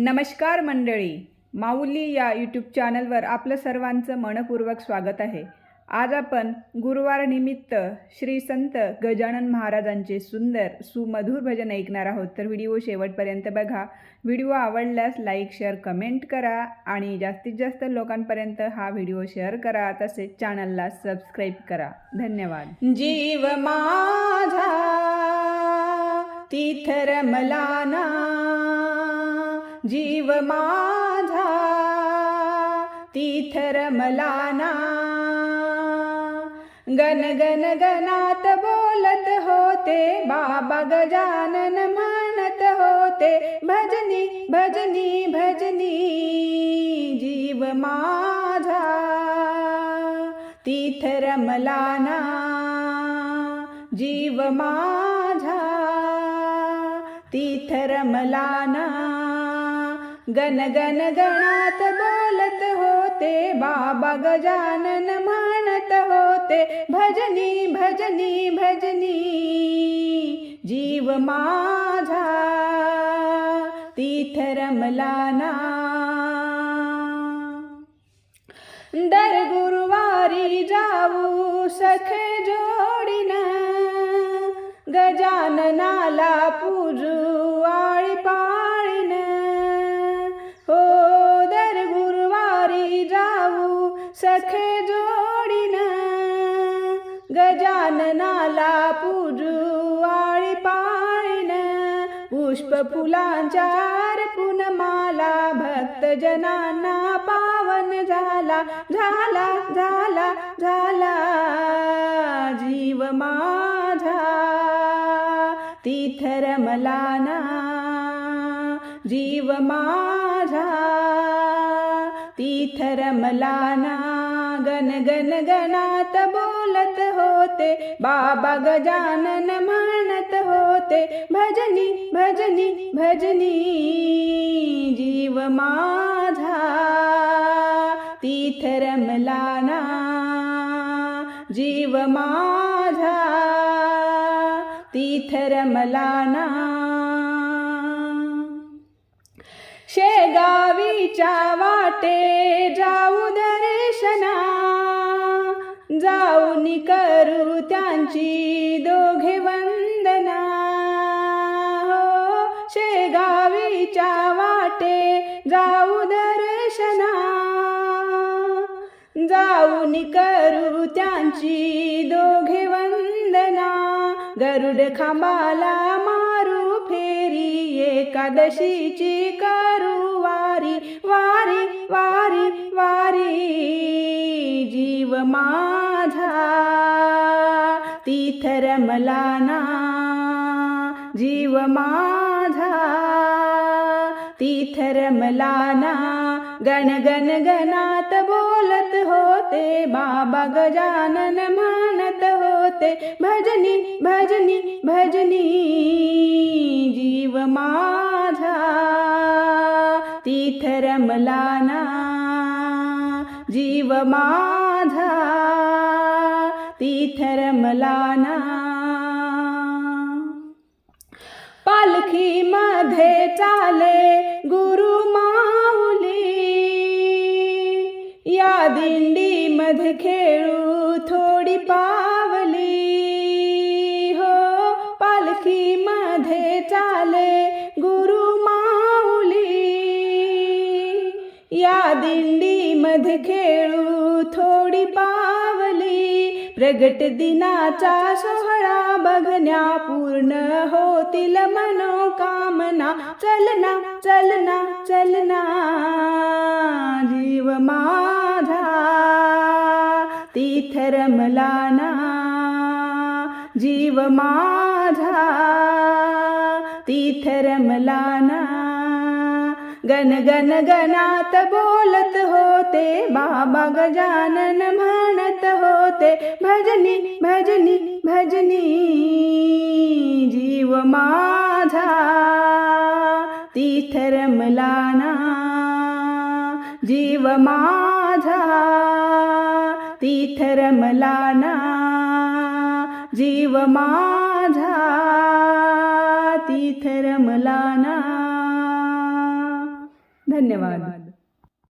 नमस्कार मंडळी. माऊली या यूट्यूब चॅनलवर आपलं सर्वांचं मनपूर्वक स्वागत आहे. आज आपण गुरुवार निमित्त श्री संत गजानन महाराजांचे सुंदर सुमधुर भजन ऐकणार आहोत. तर व्हिडिओ शेवटपर्यंत बघा. व्हिडिओ आवडल्यास लाईक शेअर कमेंट करा आणि जास्तीत जास्त लोकांपर्यंत हा व्हिडिओ शेअर करा. तसेच चॅनलला सबस्क्राईब करा. धन्यवाद. जीव माझा तिथ मला ना. जीव माझा तीथ रमलाना गन गन गनात बोलत होते बाबा गजानन मानत होते भजनी भजनी भजनी. जीव माझा तीथ रमलाना जीव माझा तीथ रमलाना गण गण गणात बोलत होते बाबा गजानन म्हणत होते भजनी भजनी भजनी जीव माझा तीथ रमला ना. दर गुरुवारी जाऊ सखे जोडीन गजाननाला पूजू सखे जोडीना गजाननाला पूजू आळी पाळीन पुष्प फुलांच्या अर्पुन माला भक्त जनांना पावन झाला झाला झाला झाला. जीव माझा तिथ रमला ना जीव माझा तीथर रमला गन गण गणात बोलत होते बाबा गजानन म्हणत होते भजनी भजनी भजनी जीव माझा तिथ रमलाना जीव माझा तीथर रमला शेगावीच्या वाटे जाऊ दर्शना जाऊन करू त्यांची दोघे वंदना. हो शेगावीच्या वाटे जाऊ दर्शना जाऊन करू त्यांची दोघे वंदना. गरुड खांबाला मारू एकादशीची करू वारी वारी वारी वारी जीव माझा. तीथ रमला ना जीव माझा. तीथ रमला ना गण गण गणात बोलत होते बाबा गजानन मानत होते भजनी भजनी भजनी जीव मा तीथ रमलाना जीव माझा तीथ रमलाना पालखी मध्ये चाले गुरु माऊली या दिंडी मध्ये खेळू थोडी पावली। हो पालखी मध्ये चाले पावली. प्रगट दिनाचा सोहळा बघण्या पूर्ण होतील मनोकामना. चलना चलना चलना. जीव माझा तीथ रमला ना जीव माझा तीथ रमला ना गण गण गणात बोलत होते बाबा गजानन म्हणत होते भजनी भजनी भजनी जीव माझा तिथ रमला ना जीव माझा तिथ रमला ना जीव माझा तिथ रमला ना धन्यवाद.